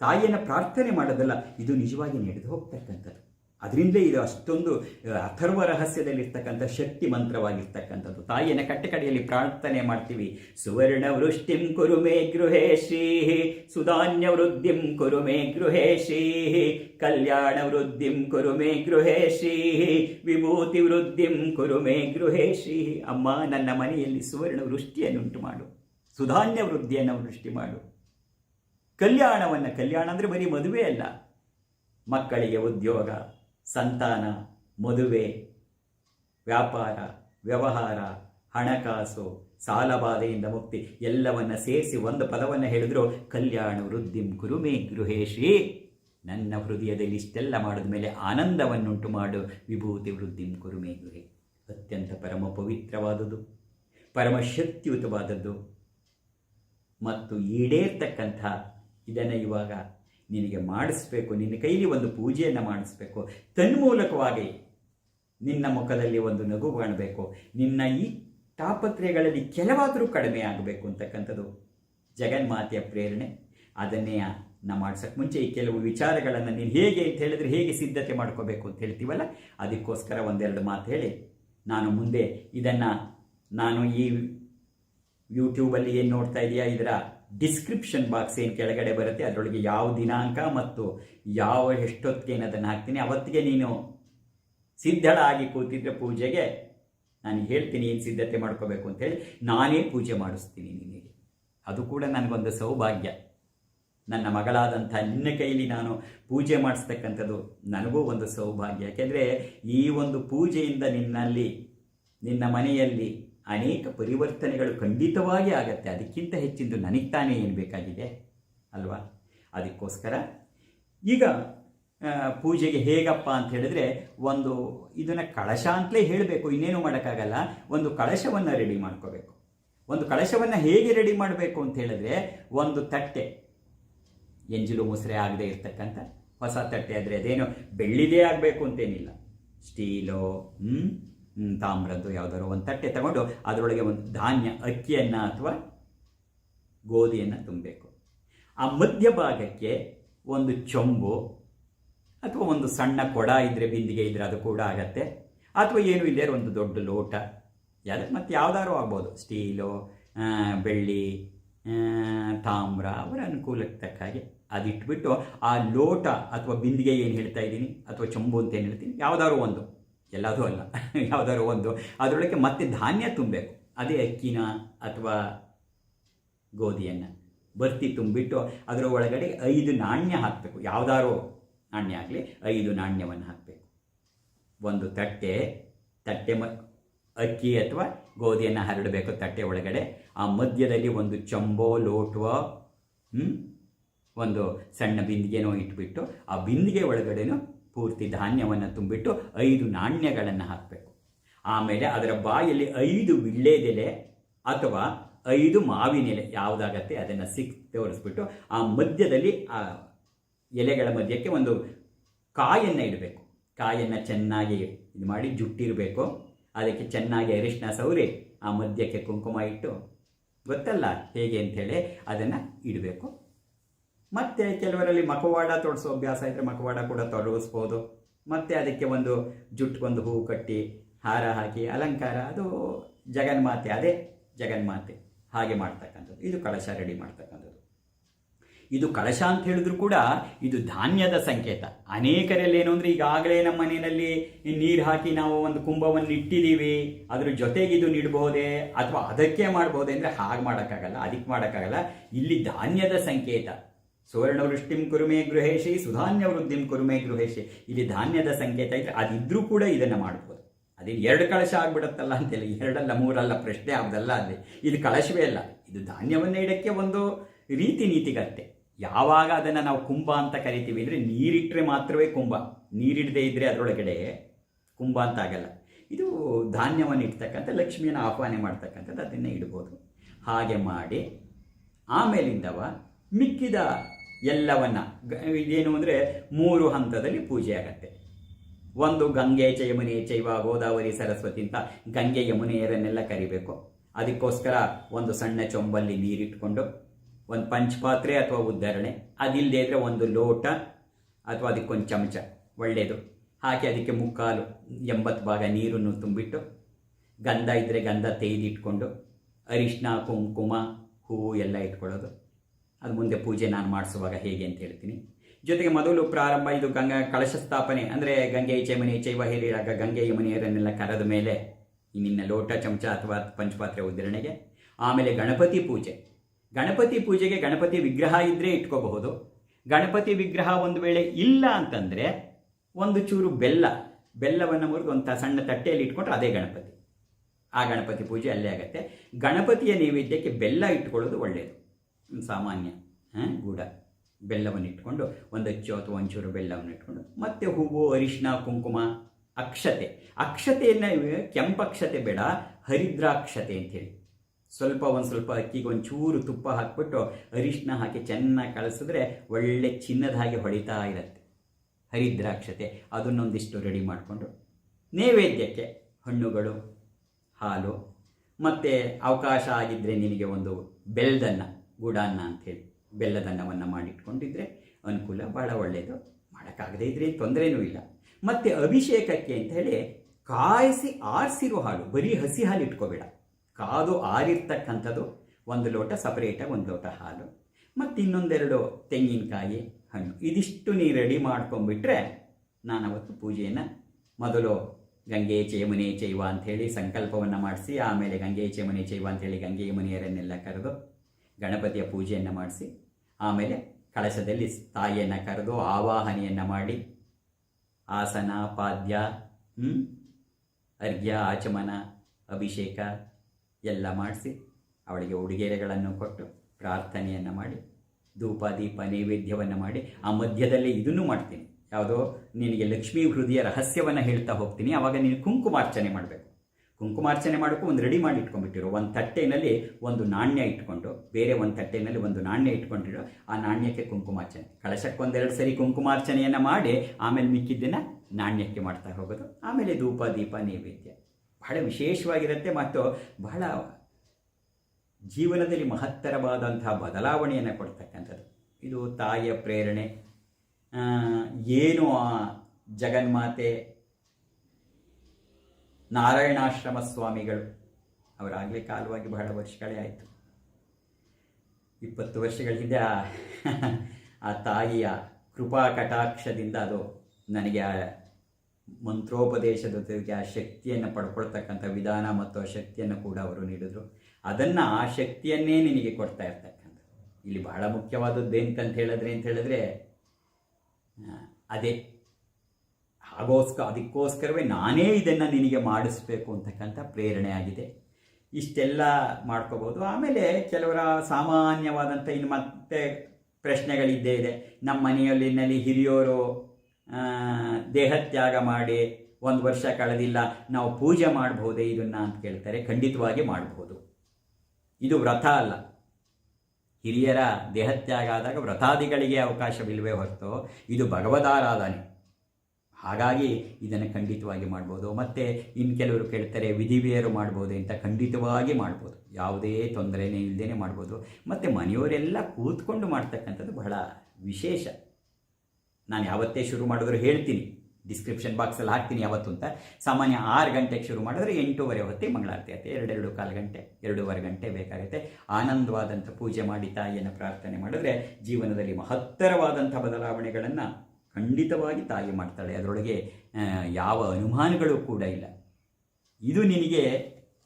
S2: ತಾಯಿಯನ್ನು ಪ್ರಾರ್ಥನೆ ಮಾಡೋದಲ್ಲ, ಇದು ನಿಜವಾಗಿ ನಡೆದು ಹೋಗ್ತಕ್ಕಂಥದ್ದು. ಅದರಿಂದಲೇ ಇದು ಅಷ್ಟೊಂದು ಅಥರ್ವ ರಹಸ್ಯದಲ್ಲಿರ್ತಕ್ಕಂಥ ಶಕ್ತಿ ಮಂತ್ರವಾಗಿರ್ತಕ್ಕಂಥದ್ದು. ತಾಯಿಯನ್ನು ಕಟ್ಟಕಡೆಯಲ್ಲಿ ಪ್ರಾರ್ಥನೆ ಮಾಡ್ತೀವಿ. ಸುವರ್ಣ ವೃಷ್ಟಿಂ ಕುರುಮೇ ಗೃಹೇ ಶ್ರೀ, ಸುಧಾನ್ಯ ವೃದ್ಧಿಂ ಕುರುಮೇ ಗೃಹೇ ಶ್ರೀ, ಕಲ್ಯಾಣ ವೃದ್ಧಿಂ ಕುರುಮೇ ಗೃಹೇ ಶ್ರೀ, ವಿಭೂತಿ ವೃದ್ಧಿಂ ಕುರುಮೇ ಗೃಹೇ ಶ್ರೀ. ಅಮ್ಮ, ನನ್ನ ಮನೆಯಲ್ಲಿ ಸುವರ್ಣ ವೃಷ್ಟಿಯನ್ನುಂಟು ಮಾಡು. ಸುಧಾನ್ಯ ವೃದ್ಧಿಯನ್ನು ವೃಷ್ಟಿ ಮಾಡು. ಕಲ್ಯಾಣವನ್ನು, ಕಲ್ಯಾಣ ಅಂದರೆ ಬರೀ ಮದುವೆ ಅಲ್ಲ. ಮಕ್ಕಳಿಗೆ ಉದ್ಯೋಗ, ಸಂತಾನ, ಮದುವೆ, ವ್ಯಾಪಾರ, ವ್ಯವಹಾರ, ಹಣಕಾಸು ಸಾಲಬಾಧೆಯಿಂದ ಮುಕ್ತಿ, ಎಲ್ಲವನ್ನ ಸೇರಿಸಿ ಒಂದು ಪದವನ್ನು ಹೇಳಿದ್ರು, ಕಲ್ಯಾಣ ವೃದ್ಧಿಂ ಕುರುಮೇ ಗೃಹೇಶಿ. ನನ್ನ ಹೃದಯದಲ್ಲಿ ಇಷ್ಟೆಲ್ಲ ಮಾಡಿದ ಮೇಲೆ ಆನಂದವನ್ನುಂಟು ಮಾಡು, ವಿಭೂತಿ ವೃದ್ಧಿಂ ಕುರುಮೇ ಗೃಹೆ. ಅತ್ಯಂತ ಪರಮ ಪವಿತ್ರವಾದದ್ದು, ಪರಮ ಶಕ್ತಿಯುತವಾದದ್ದು, ಮತ್ತು ಈಡೇರ್ತಕ್ಕಂಥ ಇದನ್ನು ಇವಾಗ ನಿನಗೆ ಮಾಡಿಸ್ಬೇಕು, ನಿನ್ನ ಕೈಲಿ ಒಂದು ಪೂಜೆಯನ್ನು ಮಾಡಿಸ್ಬೇಕು. ತನ್ಮೂಲಕವಾಗಿ ನಿನ್ನ ಮುಖದಲ್ಲಿ ಒಂದು ನಗು ಕಾಣಬೇಕು. ನಿನ್ನ ಈ ತಾಪತ್ರಯಗಳಲ್ಲಿ ಕೆಲವಾದರೂ ಕಡಿಮೆ ಆಗಬೇಕು ಅಂತಕ್ಕಂಥದ್ದು ಜಗನ್ಮಾತೆಯ ಪ್ರೇರಣೆ. ಅದನ್ನೇ ನಾ ಮಾಡ್ಸೋಕ್ಕೆ ಮುಂಚೆ ಈ ಕೆಲವು ವಿಚಾರಗಳನ್ನು ನೀನು ಹೇಗೆ ಅಂತ ಹೇಳಿದ್ರೆ ಹೇಗೆ ಸಿದ್ಧತೆ ಮಾಡ್ಕೋಬೇಕು ಅಂತ ಹೇಳ್ತೀವಲ್ಲ? ಅದಕ್ಕೋಸ್ಕರ ಒಂದೆರಡು ಮಾತು ಹೇಳಿ. ನಾನು ಮುಂದೆ ಇದನ್ನು, ನಾನು ಈ ಯೂಟ್ಯೂಬಲ್ಲಿ ಏನು ನೋಡ್ತಾ ಇದೆಯಾ? ಇದರ ಡಿಸ್ಕ್ರಿಪ್ಷನ್ ಬಾಕ್ಸ್ ಏನು ಕೆಳಗಡೆ ಬರುತ್ತೆ, ಅದರೊಳಗೆ ಯಾವ ದಿನಾಂಕ ಮತ್ತು ಯಾವ ಎಷ್ಟೊತ್ತಿಗೆ ಏನು ಅದನ್ನು ಹಾಕ್ತೀನಿ, ಅವತ್ತಿಗೆ ನೀನು ಸಿದ್ಧಳಾಗಿ ಕೂತಿದ್ರೆ ಪೂಜೆಗೆ ನಾನು ಹೇಳ್ತೀನಿ ಏನು ಸಿದ್ಧತೆ ಮಾಡ್ಕೋಬೇಕು ಅಂತೇಳಿ ನಾನೇ ಪೂಜೆ ಮಾಡಿಸ್ತೀನಿ ನಿನಗೆ. ಅದು ಕೂಡ ನನಗೊಂದು ಸೌಭಾಗ್ಯ. ನನ್ನ ಮಗಳಾದಂಥ ನಿನ್ನ ಕೈಲಿ ನಾನು ಪೂಜೆ ಮಾಡಿಸ್ತಕ್ಕಂಥದ್ದು ನನಗೂ ಒಂದು ಸೌಭಾಗ್ಯ. ಯಾಕೆಂದರೆ ಈ ಒಂದು ಪೂಜೆಯಿಂದ ನಿನ್ನಲ್ಲಿ, ನಿನ್ನ ಮನೆಯಲ್ಲಿ ಅನೇಕ ಪರಿವರ್ತನೆಗಳು ಖಂಡಿತವಾಗಿ ಆಗತ್ತೆ. ಅದಕ್ಕಿಂತ ಹೆಚ್ಚಿಂದು ನನಗೆ ತಾನೇ ಏನು ಬೇಕಾಗಿದೆ? ಅಲ್ವಾ? ಅದಕ್ಕೋಸ್ಕರ ಈಗ ಪೂಜೆಗೆ ಹೇಗಪ್ಪ ಅಂತ ಹೇಳಿದ್ರೆ ಒಂದು ಇದನ್ನು ಕಳಶ ಅಂತಲೇ ಹೇಳಬೇಕು. ಇನ್ನೇನು ಮಾಡೋಕ್ಕಾಗಲ್ಲ. ಒಂದು ಕಳಶವನ್ನು ರೆಡಿ ಮಾಡ್ಕೋಬೇಕು. ಒಂದು ಕಳಶವನ್ನು ಹೇಗೆ ರೆಡಿ ಮಾಡಬೇಕು ಅಂತ ಹೇಳಿದ್ರೆ ಒಂದು ತಟ್ಟೆ. ಎಂಜಲು ಮೊಸರೆ ಆಗದೆ ಇರ್ತಕ್ಕಂಥ ಹೊಸ ತಟ್ಟೆ. ಆದರೆ ಅದೇನು ಬೆಳ್ಳಿದೇ ಆಗಬೇಕು ಅಂತೇನಿಲ್ಲ. ಸ್ಟೀಲೋ ತಾಮ್ರದ್ದು ಯಾವುದಾದ್ರು ಒಂದು ತಟ್ಟೆ ತಗೊಂಡು ಅದರೊಳಗೆ ಒಂದು ಧಾನ್ಯ, ಅಕ್ಕಿಯನ್ನು ಅಥವಾ ಗೋಧಿಯನ್ನು ತುಂಬಬೇಕು. ಆ ಮಧ್ಯಭಾಗಕ್ಕೆ ಒಂದು ಚೊಂಬು ಅಥವಾ ಒಂದು ಸಣ್ಣ ಕೊಡ ಇದ್ದರೆ ಬಿಂದಿಗೆ ಇದ್ದರೆ ಅದು ಕೂಡ ಆಗತ್ತೆ. ಅಥವಾ ಏನು ಇಲ್ಲದೇ ಒಂದು ದೊಡ್ಡ ಲೋಟ. ಯಾವ್ದು ಮತ್ತು ಯಾವ್ದಾದ್ರು ಆಗ್ಬೋದು. ಸ್ಟೀಲು ಬೆಳ್ಳಿ ತಾಮ್ರ ಅವರ ಅನುಕೂಲಕ್ಕೆ ತಕ್ಕ ಹಾಗೆ ಅದಿಟ್ಬಿಟ್ಟು ಆ ಲೋಟ ಅಥವಾ ಬಿಂದಿಗೆ ಏನು ಹೇಳ್ತಾ ಇದ್ದೀನಿ? ಅಥವಾ ಚೊಂಬು ಅಂತ ಏನು ಹೇಳ್ತೀನಿ? ಯಾವುದಾದ್ರು ಒಂದು. ಎಲ್ಲದೂ ಅಲ್ಲ, ಯಾವುದಾದ್ರು ಒಂದು. ಅದರೊಳಗೆ ಮತ್ತೆ ಧಾನ್ಯ ತುಂಬಬೇಕು. ಅದೇ ಅಕ್ಕಿನ ಅಥವಾ ಗೋಧಿಯನ್ನು ಬರ್ತಿ ತುಂಬಿಟ್ಟು ಅದರ ಒಳಗಡೆ ಐದು ನಾಣ್ಯ ಹಾಕಬೇಕು. ಯಾವುದಾದ್ರು ನಾಣ್ಯ ಆಗಲಿ, ಐದು ನಾಣ್ಯವನ್ನು ಹಾಕಬೇಕು. ಒಂದು ತಟ್ಟೆ ತಟ್ಟೆ ಮ, ಅಕ್ಕಿ ಅಥವಾ ಗೋಧಿಯನ್ನು ಹರಡಬೇಕು ತಟ್ಟೆ ಒಳಗಡೆ. ಆ ಮಧ್ಯದಲ್ಲಿ ಒಂದು ಚಂಬೋ ಲೋಟವೋ ಒಂದು ಸಣ್ಣ ಬಿಂದಿಗೆನೋ ಇಟ್ಬಿಟ್ಟು ಆ ಬಿಂದಿಗೆ ಒಳಗಡೆನೂ ಪೂರ್ತಿ ಧಾನ್ಯವನ್ನು ತುಂಬಿಟ್ಟು ಐದು ನಾಣ್ಯಗಳನ್ನು ಹಾಕಬೇಕು. ಆಮೇಲೆ ಅದರ ಬಾಯಲ್ಲಿ ಐದು ವಿಳ್ಳೆದೆಲೆ ಅಥವಾ ಐದು ಮಾವಿನೆಲೆ ಯಾವುದಾಗತ್ತೆ ಅದನ್ನು ಸಿಕ್ ತೋರಿಸ್ಬಿಟ್ಟು ಆ ಮಧ್ಯದಲ್ಲಿ ಆ ಎಲೆಗಳ ಮಧ್ಯಕ್ಕೆ ಒಂದು ಕಾಯನ್ನು ಇಡಬೇಕು. ಕಾಯನ್ನು ಚೆನ್ನಾಗಿ ಇದು ಮಾಡಿ ಜುಟ್ಟಿರಬೇಕು. ಅದಕ್ಕೆ ಚೆನ್ನಾಗಿ ಅರಿಶಿನ ಸೌರಿ ಆ ಮಧ್ಯಕ್ಕೆ ಕುಂಕುಮ ಇಟ್ಟು ಗೊತ್ತಲ್ಲ ಹೇಗೆ ಅಂಥೇಳಿ ಅದನ್ನು ಇಡಬೇಕು. ಮತ್ತು ಕೆಲವರಲ್ಲಿ ಮಕವಾಡ ತೊಡಿಸೋ ಅಭ್ಯಾಸ ಇದ್ದರೆ ಮಕವಾಡ ಕೂಡ ತೊಡಗಿಸ್ಬೋದು ಮತ್ತು ಅದಕ್ಕೆ ಒಂದು ಜುಟ್ಗೊಂದು ಹೂವು ಕಟ್ಟಿ, ಹಾರ ಹಾಕಿ, ಅಲಂಕಾರ, ಅದು ಜಗನ್ಮಾತೆ, ಅದೇ ಜಗನ್ಮಾತೆ. ಹಾಗೆ ಮಾಡ್ತಕ್ಕಂಥದ್ದು. ಇದು ಕಳಶ ರೆಡಿ ಮಾಡ್ತಕ್ಕಂಥದ್ದು. ಇದು ಕಳಶ ಅಂತ ಹೇಳಿದ್ರು ಕೂಡ ಇದು ಧಾನ್ಯದ ಸಂಕೇತ. ಅನೇಕರಲ್ಲಿ ಏನು ಅಂದರೆ ಈಗಾಗಲೇ ನಮ್ಮ ಮನೆಯಲ್ಲಿ ನೀರು ಹಾಕಿ ನಾವು ಒಂದು ಕುಂಭವನ್ನು ಇಟ್ಟಿದ್ದೀವಿ ಅದ್ರ ಜೊತೆಗೆ ಇದು ನೀಡಬಹುದೇ ಅಥವಾ ಅದಕ್ಕೆ ಮಾಡ್ಬೋದೇ ಅಂದರೆ ಹಾಗೆ ಮಾಡೋಕ್ಕಾಗಲ್ಲ ಅದಕ್ಕೆ ಮಾಡೋಕ್ಕಾಗಲ್ಲ. ಇಲ್ಲಿ ಧಾನ್ಯದ ಸಂಕೇತ. ಸುವರ್ಣ ವೃಷ್ಟಿಂ ಕುರುಮೆ ಗೃಹೇಶಿ ಸುಧಾನ್ಯ ವೃದ್ಧಿಂ ಕುರುಮೆ ಗೃಹೇಶಿ. ಇಲ್ಲಿ ಧಾನ್ಯದ ಸಂಕೇತ ಇದ್ರೆ ಅದಿದ್ರೂ ಕೂಡ ಇದನ್ನು ಮಾಡ್ಬೋದು. ಅದೇ ಎರಡು ಕಳಶ ಆಗ್ಬಿಡುತ್ತಲ್ಲ ಅಂತೇಳಿ ಎರಡಲ್ಲ, ಮೂರಲ್ಲ, ಪ್ರಶ್ನೆ ಆಗದಲ್ಲ ಅಲ್ಲಿ ಇದು ಕಳಶವೇ ಅಲ್ಲ ಇದು ಧಾನ್ಯವನ್ನು ಇಡಕ್ಕೆ ಒಂದು ರೀತಿ ನೀತಿಗತ್ತೆ. ಯಾವಾಗ ಅದನ್ನು ನಾವು ಕುಂಭ ಅಂತ ಕರಿತೀವಿ ಅಂದರೆ ನೀರಿಟ್ಟರೆ ಮಾತ್ರವೇ ಕುಂಭ. ನೀರಿಡದೆ ಇದ್ದರೆ ಅದರೊಳಗಡೆ ಕುಂಭ ಅಂತ ಆಗಲ್ಲ. ಇದು ಧಾನ್ಯವನ್ನು ಇಡ್ತಕ್ಕಂಥ, ಲಕ್ಷ್ಮಿಯನ್ನು ಆಹ್ವಾನ ಮಾಡ್ತಕ್ಕಂಥದ್ದು ಅದನ್ನೇ ಇಡ್ಬೋದು. ಹಾಗೆ ಮಾಡಿ ಆಮೇಲಿಂದವ ಮಿಕ್ಕಿದ ಎಲ್ಲವನ್ನ. ಇದೇನು ಅಂದರೆ ಮೂರು ಹಂತದಲ್ಲಿ ಪೂಜೆ ಆಗತ್ತೆ. ಒಂದು ಗಂಗೆ ಚ ಯಮುನೆ ಚೈವ ಗೋದಾವರಿ ಸರಸ್ವತಿ ಅಂತ ಗಂಗೆ ಯಮುನೆಯರನ್ನೆಲ್ಲ ಕರಿಬೇಕು. ಅದಕ್ಕೋಸ್ಕರ ಒಂದು ಸಣ್ಣ ಚೊಂಬಲ್ಲಿ ನೀರಿಟ್ಕೊಂಡು, ಒಂದು ಪಂಚಪಾತ್ರೆ ಅಥವಾ ಉದ್ಧರಣೆ ಅದಿಲ್ಲದೆ ಇದ್ದರೆ ಒಂದು ಲೋಟ ಅಥವಾ ಅದಕ್ಕೊಂದು ಚಮಚ ಒಳ್ಳೆಯದು ಹಾಕಿ ಅದಕ್ಕೆ ಮುಕ್ಕಾಲು ಎಂಬತ್ತು ಭಾಗ ನೀರನ್ನು ತುಂಬಿಟ್ಟು, ಗಂಧ ಇದ್ದರೆ ಗಂಧ ತೆಗೆದಿಟ್ಕೊಂಡು ಅರಿಶಿನ ಕುಂಕುಮ, ಹೂವು ಎಲ್ಲ ಇಟ್ಕೊಳ್ಳೋದು. ಅದು ಮುಂದೆ ಪೂಜೆ ನಾನು ಮಾಡಿಸುವಾಗ ಹೇಗೆ ಅಂತ ಹೇಳ್ತೀನಿ. ಜೊತೆಗೆ ಮೊದಲು ಪ್ರಾರಂಭ ಇದು ಗಂಗಾ ಕಳಶ ಸ್ಥಾಪನೆ, ಅಂದರೆ ಗಂಗೆ ಚೈಮನಿ ಚೈವ ಹಿರಿಯಾಗ ಗಂಗೆ ಯಮನಿಯರನ್ನೆಲ್ಲ ಕರೆದ ಮೇಲೆ ನಿನ್ನ ಲೋಟ, ಚಮಚ ಅಥವಾ ಪಂಚಪಾತ್ರೆ ಉದ್ಧರಣೆಗೆ, ಆಮೇಲೆ ಗಣಪತಿ ಪೂಜೆ. ಗಣಪತಿ ಪೂಜೆಗೆ ಗಣಪತಿ ವಿಗ್ರಹ ಇದ್ದರೆ ಇಟ್ಕೋಬಹುದು. ಗಣಪತಿ ವಿಗ್ರಹ ಒಂದು ವೇಳೆ ಇಲ್ಲ ಅಂತಂದರೆ ಒಂದು ಚೂರು ಬೆಲ್ಲ, ಬೆಲ್ಲವನ್ನು ಮುರಿದು ಒಂದು ಸಣ್ಣ ತಟ್ಟೆಯಲ್ಲಿ ಇಟ್ಕೊಂಡ್ರೆ ಅದೇ ಗಣಪತಿ. ಆ ಗಣಪತಿ ಪೂಜೆ ಅಲ್ಲೇ ಆಗುತ್ತೆ. ಗಣಪತಿಯ ನೈವೇದ್ಯಕ್ಕೆ ಬೆಲ್ಲ ಇಟ್ಕೊಳ್ಳೋದು ಒಳ್ಳೆಯದು ಸಾಮಾನ್ಯ, ಹಾಂ ಗೂಢ ಬೆಲ್ಲವನ್ನು ಇಟ್ಕೊಂಡು, ಒಂದು ಅಚ್ಚು ಅಥವಾ ಒಂಚೂರು ಬೆಲ್ಲವನ್ನು ಇಟ್ಕೊಂಡು, ಮತ್ತೆ ಹೂವು ಅರಿಶಿನ ಕುಂಕುಮ, ಅಕ್ಷತೆ. ಅಕ್ಷತೆಯನ್ನು ಕೆಂಪಕ್ಷತೆ ಬೇಡ, ಹರಿದ್ರಾಕ್ಷತೆ ಅಂತೇಳಿ ಸ್ವಲ್ಪ ಒಂದು ಸ್ವಲ್ಪ ಅಕ್ಕಿಗೆ ಒಂಚೂರು ತುಪ್ಪ ಹಾಕ್ಬಿಟ್ಟು ಅರಿಶಿನ ಹಾಕಿ ಚೆನ್ನಾಗಿ ಕಳಿಸಿದ್ರೆ ಒಳ್ಳೆ ಚಿನ್ನದ ಹಾಗೆ ಹೊಳಿತಾ ಇರುತ್ತೆ. ಹರಿದ್ರಾಕ್ಷತೆ, ಅದನ್ನೊಂದಿಷ್ಟು ರೆಡಿ ಮಾಡಿಕೊಂಡು, ನೈವೇದ್ಯಕ್ಕೆ ಹಣ್ಣುಗಳು, ಹಾಲು, ಮತ್ತು ಅವಕಾಶ ಆಗಿದ್ದರೆ ನಿನಗೆ ಒಂದು ಬೆಲ್ಲದನ್ನ ಗೂಡಾನ್ನ ಅಂತೇಳಿ ಬೆಲ್ಲದನ್ನವನ್ನು ಮಾಡಿಟ್ಕೊಂಡಿದ್ರೆ ಅನುಕೂಲ ಭಾಳ ಒಳ್ಳೆಯದು ಮಾಡೋಕ್ಕಾಗದೇ ಇದ್ರೆ ತೊಂದರೆನೂ ಇಲ್ಲ. ಮತ್ತು ಅಭಿಷೇಕಕ್ಕೆ ಅಂತ ಹೇಳಿ ಕಾಯಿಸಿ ಆರಿಸಿರೋ ಹಾಲು, ಬರೀ ಹಸಿ ಹಾಲು ಇಟ್ಕೋಬೇಡ. ಕಾದು ಆರಿರ್ತಕ್ಕಂಥದ್ದು ಒಂದು ಲೋಟ ಸಪರೇಟಾಗಿ ಒಂದು ಲೋಟ ಹಾಲು. ಮತ್ತು ಇನ್ನೊಂದೆರಡು ತೆಂಗಿನಕಾಯಿ, ಹಣ್ಣು. ಇದಿಷ್ಟು ನೀ ರೆಡಿ ಮಾಡ್ಕೊಂಡ್ಬಿಟ್ರೆ ನಾನು ಅವತ್ತು ಪೂಜೆಯನ್ನು ಮೊದಲು ಗಂಗೆ ಚೇಮನೆ ಚೈವ ಅಂಥೇಳಿ ಸಂಕಲ್ಪವನ್ನು ಮಾಡಿಸಿ, ಆಮೇಲೆ ಗಂಗೆ ಚೇಮನೆ ಚೈವ ಅಂಥೇಳಿ ಗಂಗೆ ಮನೆಯರನ್ನೆಲ್ಲ ಕರೆದು ಗಣಪತಿಯ ಪೂಜೆಯನ್ನು ಮಾಡಿಸಿ, ಆಮೇಲೆ ಕಳಶದಲ್ಲಿ ತಾಯಿಯನ್ನು ಕರೆದು ಆವಾಹನೆಯನ್ನು ಮಾಡಿ, ಆಸನ, ಪಾದ್ಯ? ಅರ್ಘ್ಯ, ಆಚಮನ, ಅಭಿಷೇಕ ಎಲ್ಲ ಮಾಡಿಸಿ ಅವಳಿಗೆ ಉಡುಗೆರೆಗಳನ್ನು ಕೊಟ್ಟು ಪ್ರಾರ್ಥನೆಯನ್ನು ಮಾಡಿ, ಧೂಪ, ದೀಪ, ನೈವೇದ್ಯವನ್ನು ಮಾಡಿ, ಆ ಮಧ್ಯದಲ್ಲಿ ಇದನ್ನು ಮಾಡ್ತೀನಿ ಯಾವುದೋ ನಿನಗೆ ಲಕ್ಷ್ಮೀ ಹೃದಯ ರಹಸ್ಯವನ್ನು ಹೇಳ್ತಾ ಹೋಗ್ತೀನಿ ಆವಾಗ ನೀನು ಕುಂಕುಮಾರ್ಚನೆ ಮಾಡಬೇಕು ಕುಂಕುಮಾರ್ಚನೆ ಮಾಡೋಕ್ಕೂ ಒಂದು ರೆಡಿ ಮಾಡಿ ಇಟ್ಕೊಂಡ್ಬಿಟ್ಟಿರೋ. ಒಂದು ತಟ್ಟೆನಲ್ಲಿ ಒಂದು ನಾಣ್ಯ ಇಟ್ಕೊಂಡು, ಬೇರೆ ಒಂದು ತಟ್ಟೆನಲ್ಲಿ ಒಂದು ನಾಣ್ಯ ಇಟ್ಕೊಂಡಿರೋ ಆ ನಾಣ್ಯಕ್ಕೆ ಕುಂಕುಮಾರ್ಚನೆ ಕಳಶಕ್ಕೊಂದೆರಡು ಸರಿ ಕುಂಕುಮಾರ್ಚನೆಯನ್ನು ಮಾಡಿ, ಆಮೇಲೆ ಮಿಕ್ಕಿದ್ದನ್ನು ನಾಣ್ಯಕ್ಕೆ ಮಾಡ್ತಾ ಹೋಗೋದು. ಆಮೇಲೆ ಧೂಪ, ದೀಪ, ನೈವೇದ್ಯ. ಬಹಳ ವಿಶೇಷವಾಗಿರುತ್ತೆ ಮತ್ತು ಬಹಳ ಜೀವನದಲ್ಲಿ ಮಹತ್ತರವಾದಂತಹ ಬದಲಾವಣೆಯನ್ನು ಕೊಡ್ತಕ್ಕಂಥದ್ದು. ಇದು ತಾಯಿಯ ಪ್ರೇರಣೆ. ಏನು ಆ ಜಗನ್ಮಾತೆ ನಾರಾಯಣಾಶ್ರಮ ಸ್ವಾಮಿಗಳು ಅವರಾಗಲೇ ಕಾಲವಾಗಿ ಬಹಳ ವರ್ಷಗಳೇ ಆಯಿತು. ಇಪ್ಪತ್ತು ವರ್ಷಗಳ ಹಿಂದೆ ಆ ತಾಯಿಯ ಕೃಪಾ ಕಟಾಕ್ಷದಿಂದ ಅದು ನನಗೆ ಆ ಮಂತ್ರೋಪದೇಶದ ಜೊತೆಗೆ ಆ ಶಕ್ತಿಯನ್ನು ಪಡ್ಕೊಳ್ತಕ್ಕಂಥ ವಿಧಾನ ಮತ್ತು ಆ ಶಕ್ತಿಯನ್ನು ಕೂಡ ಅವರು ನೀಡಿದರು. ಅದನ್ನು ಆ ಶಕ್ತಿಯನ್ನೇ ನಿನಗೆ ಕೊಡ್ತಾ ಇರ್ತಕ್ಕಂಥ ಇಲ್ಲಿ ಬಹಳ ಮುಖ್ಯವಾದದ್ದು ಏನಂತ ಹೇಳಿದ್ರೆ ಅಂತ ಹೇಳಿದ್ರೆ ಅದೇ ಹಾಗೋಸ್ಕರ ಅದಕ್ಕೋಸ್ಕರವೇ ನಾನೇ ಇದನ್ನು ನಿನಗೆ ಮಾಡಿಸ್ಬೇಕು ಅಂತಕ್ಕಂಥ ಪ್ರೇರಣೆ ಆಗಿದೆ ಇಷ್ಟೆಲ್ಲ ಮಾಡ್ಕೋಬೋದು. ಆಮೇಲೆ ಕೆಲವರ ಸಾಮಾನ್ಯವಾದಂಥ ಇನ್ನು ಮತ್ತೆ ಪ್ರಶ್ನೆಗಳಿದ್ದೇ ಇದೆ. ನಮ್ಮ ಮನೆಯಲ್ಲಿನಲ್ಲಿ ಹಿರಿಯೋರು ದೇಹತ್ಯಾಗ ಮಾಡಿ ಒಂದು ವರ್ಷ ಕಳೆದಿಲ್ಲ, ನಾವು ಪೂಜೆ ಮಾಡಬಹುದೇ ಇದನ್ನು ಅಂತ ಕೇಳ್ತಾರೆ. ಖಂಡಿತವಾಗಿ ಮಾಡಬಹುದು ಇದು ವ್ರತ ಅಲ್ಲ. ಹಿರಿಯರ ದೇಹತ್ಯಾಗ ಆದಾಗ ವ್ರತಾದಿಗಳಿಗೆ ಅವಕಾಶವಿಲ್ಲವೇ ಹೊರತು ಇದು ಭಗವದಾರಾಧನೆ. ಹಾಗಾಗಿ ಇದನ್ನು ಖಂಡಿತವಾಗಿ ಮಾಡ್ಬೋದು. ಮತ್ತು ಇನ್ನು ಕೆಲವರು ಕೇಳ್ತಾರೆ ವಿಧಿವಿಯರು ಮಾಡ್ಬೋದು ಅಂತ ಖಂಡಿತವಾಗಿ ಮಾಡ್ಬೋದು. ಯಾವುದೇ ತೊಂದರೆನೇ ಇಲ್ಲದೇ ಮಾಡ್ಬೋದು. ಮತ್ತು ಮನೆಯವರೆಲ್ಲ ಕೂತ್ಕೊಂಡು ಮಾಡ್ತಕ್ಕಂಥದ್ದು ಬಹಳ ವಿಶೇಷ. ನಾನು ಯಾವತ್ತೇ ಶುರು ಮಾಡಿದ್ರು ಹೇಳ್ತೀನಿ. ಡಿಸ್ಕ್ರಿಪ್ಷನ್ ಬಾಕ್ಸಲ್ಲಿ ಹಾಕ್ತೀನಿ ಯಾವತ್ತು ಅಂತ. ಸಾಮಾನ್ಯ ಆರು ಗಂಟೆಗೆ ಶುರು ಮಾಡಿದ್ರೆ ಎಂಟೂವರೆ ಹೊತ್ತಿಗೆ ಮಂಗಳಾರತಿ ಆಗುತ್ತೆ. ಎರಡೆರಡು ಕಾಲು ಗಂಟೆ, ಎರಡೂವರೆ ಗಂಟೆ ಬೇಕಾಗುತ್ತೆ. ಆನಂದವಾದಂಥ ಪೂಜೆ ಮಾಡಿ ತಾಯಿಯನ್ನು ಪ್ರಾರ್ಥನೆ ಮಾಡಿದ್ರೆ ಜೀವನದಲ್ಲಿ ಮಹತ್ತರವಾದಂಥ ಬದಲಾವಣೆಗಳನ್ನು ಖಂಡಿತವಾಗಿ ತಾಯಿ ಮಾಡ್ತಾಳೆ. ಅದರೊಳಗೆ ಯಾವ ಅನುಮಾನಗಳು ಕೂಡ ಇಲ್ಲ. ಇದು ನಿನಗೆ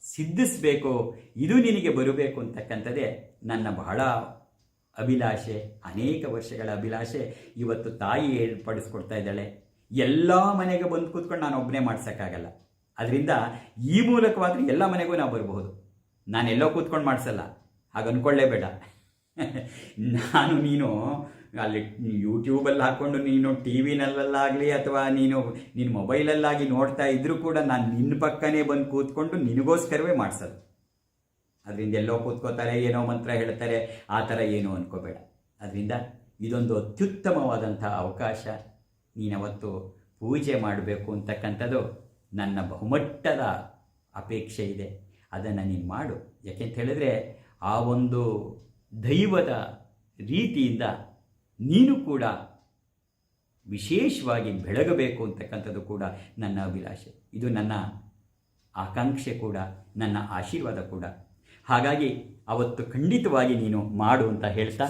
S2: ಸಿದ್ಧಿಸಬೇಕು, ಇದು ನಿನಗೆ ಬರಬೇಕು ಅಂತಕ್ಕಂಥದ್ದೇ ನನ್ನ ಬಹಳ ಅಭಿಲಾಷೆ, ಅನೇಕ ವರ್ಷಗಳ ಅಭಿಲಾಷೆ. ಇವತ್ತು ತಾಯಿ ಏರ್ಪಡಿಸ್ಕೊಡ್ತಾ ಇದ್ದಾಳೆ. ಎಲ್ಲ ಮನೆಗೆ ಬಂದು ಕೂತ್ಕೊಂಡು ನಾನು ಒಬ್ಬನೇ ಮಾಡ್ಸೋಕ್ಕಾಗಲ್ಲ. ಅದರಿಂದ ಈ ಮೂಲಕವಾದರೂ ಎಲ್ಲ ಮನೆಗೂ ನಾವು ಬರಬಹುದು. ನಾನೆಲ್ಲೋ ಕೂತ್ಕೊಂಡು ಮಾಡಿಸಲ್ಲ. ಹಾಗೆ ಅಂದ್ಕೊಳ್ಳೇಬೇಡ ನಾನು, ನೀನು ಅಲ್ಲಿ ಯೂಟ್ಯೂಬಲ್ಲಿ ಹಾಕ್ಕೊಂಡು ನೀನು ಟಿ ವಿನಲ್ಲಾಗಲಿ ಅಥವಾ ನೀನು ನಿನ್ನ ಮೊಬೈಲಲ್ಲಾಗಿ ನೋಡ್ತಾ ಇದ್ರೂ ಕೂಡ ನಾನು ನಿನ್ನ ಪಕ್ಕನೇ ಬಂದು ಕೂತ್ಕೊಂಡು ನಿನಗೋಸ್ಕರವೇ ಮಾಡಿಸೋದು. ಅದರಿಂದ ಎಲ್ಲೋ ಕೂತ್ಕೋತಾರೆ, ಏನೋ ಮಂತ್ರ ಹೇಳ್ತಾರೆ, ಆ ಥರ ಏನೋ ಅಂದ್ಕೋಬೇಡ ಅದರಿಂದ ಇದೊಂದು ಅತ್ಯುತ್ತಮವಾದಂಥ ಅವಕಾಶ. ನೀನವತ್ತು ಪೂಜೆ ಮಾಡಬೇಕು ಅಂತಕ್ಕಂಥದ್ದು ನನ್ನ ಬಹುಮಟ್ಟದ ಅಪೇಕ್ಷೆ ಇದೆ. ಅದನ್ನು ನೀನು ಮಾಡು. ಯಾಕೆಂತ ಹೇಳಿದ್ರೆ ಆ ಒಂದು ದೈವದ ರೀತಿಯಿಂದ ನೀನು ಕೂಡ ವಿಶೇಷವಾಗಿ ಬೆಳಗಬೇಕು ಅಂತಕ್ಕಂಥದ್ದು ಕೂಡ ನನ್ನ ಅಭಿಲಾಷೆ. ಇದು ನನ್ನ ಆಕಾಂಕ್ಷೆ ಕೂಡ, ನನ್ನ ಆಶೀರ್ವಾದ ಕೂಡ. ಹಾಗಾಗಿ ಅವತ್ತು ಖಂಡಿತವಾಗಿ ನೀನು ಮಾಡು ಅಂತ ಹೇಳ್ತಾ